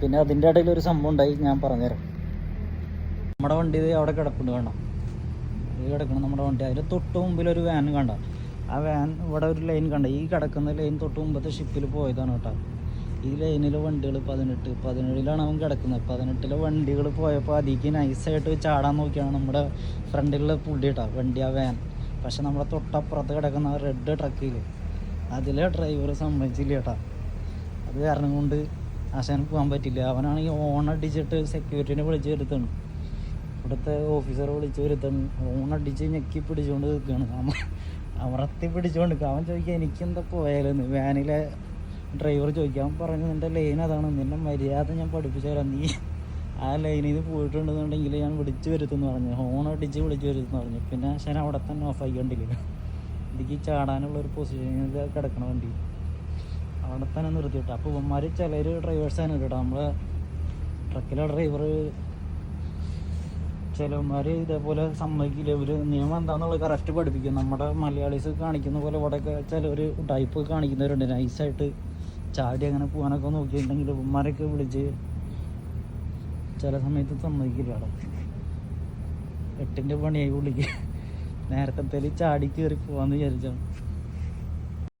പിന്നെ അതിന്റെ ഇടയിൽ ഒരു സംഭവം ഉണ്ടായി ഞാൻ പറഞ്ഞുതരാം. നമ്മുടെ വണ്ടി അവിടെ കിടപ്പുണ്ട് കണ്ടോ? ഈ കിടക്കണം നമ്മുടെ വണ്ടി. അതിന്റെ തൊട്ട് മുമ്പിൽ ഒരു വാൻ കണ്ട. ആ വാൻ ഇവിടെ ഒരു ലൈൻ കണ്ട. ഈ കിടക്കുന്ന ലൈൻ തൊട്ട് മുമ്പത്തെ ഷിപ്പിൽ പോയതാണ് കേട്ടോ. ഈ ലൈനിലെ വണ്ടികൾ പതിനെട്ട് പതിനേഴിലാണ് അവൻ കിടക്കുന്നത്. പതിനെട്ടിലെ വണ്ടികൾ പോയപ്പോൾ അതിക്ക് നൈസായിട്ട് ചാടാൻ നോക്കിയാണ് നമ്മുടെ ഫ്രണ്ടിലുള്ള പുള്ളി കേട്ടോ വണ്ടി ആ വാൻ പക്ഷെ നമ്മുടെ തൊട്ടപ്പുറത്ത് കിടക്കുന്ന റെഡ് ട്രക്കിൽ അതിലെ ഡ്രൈവർ സമ്മതിച്ചില്ല കേട്ടോ. അത് കാരണം കൊണ്ട് ആശാന് പോകാൻ പറ്റില്ല. അവനാണെങ്കിൽ അടിച്ചിട്ട് സെക്യൂരിറ്റിനെ വിളിച്ചു വരുത്താണ് ഇവിടുത്തെ ഓഫീസറെ വിളിച്ചു വരുത്താണ് ഓൺ അടിച്ച് ഞെക്കി പിടിച്ചുകൊണ്ട് നിൽക്കുകയാണ് അവൻ അമർത്തി പിടിച്ചുകൊണ്ട് അവൻ ചോദിക്കുക എനിക്കെന്താ പോയാലെന്ന്? വാനിലെ ഡ്രൈവർ ചോദിക്കുക അവൻ പറഞ്ഞു നിന്റെ ലൈൻ അതാണ്. നിന്നെ മര്യാദ ഞാൻ പഠിപ്പിച്ചു തരാം. നീ ആ ലൈനിൽ നിന്ന് പോയിട്ടുണ്ടെന്നുണ്ടെങ്കിൽ ഞാൻ വിളിച്ചു വരുത്തുമെന്ന് പറഞ്ഞു. ഹോൺ അടിച്ച് വിളിച്ചു വരുത്തുമെന്ന് പറഞ്ഞു. പിന്നെ ഞാൻ അവിടെ തന്നെ ഓഫ് ആയിക്കൊണ്ടില്ല എനിക്ക് ചാടാനുള്ള ഒരു പൊസിഷനിൽ കിടക്കണ വണ്ടി. അവിടെ തന്നെ നിർത്തിയിട്ട് അപ്പോൾ ഇവന്മാർ ചിലർ ഡ്രൈവേഴ്സാണ് കേട്ടോ. നമ്മളെ ട്രക്കിലെ ഡ്രൈവർ ചിലവന്മാർ ഇതേപോലെ സമ്മതിക്കില്ല. ഇവർ നിയമം എന്താണെന്നുള്ളത് കറക്റ്റ് പഠിപ്പിക്കും. നമ്മുടെ മലയാളീസ് കാണിക്കുന്ന പോലെ ഇവിടെയൊക്കെ ചിലവർ ടൈപ്പ് കാണിക്കുന്നവരുണ്ട്. നൈസായിട്ട് ചാടി അങ്ങനെ പോകാനൊക്കെ നോക്കിയിട്ടുണ്ടെങ്കിൽ ഇവന്മാരൊക്കെ വിളിച്ച് ചില സമയത്ത് സമ്മതിക്കില്ല അവിടെ എട്ടിന്റെ പണിയായി വിളിക്കുക നേരത്തെ ചാടി കയറി പോവാന്ന് വിചാരിച്ചാണ്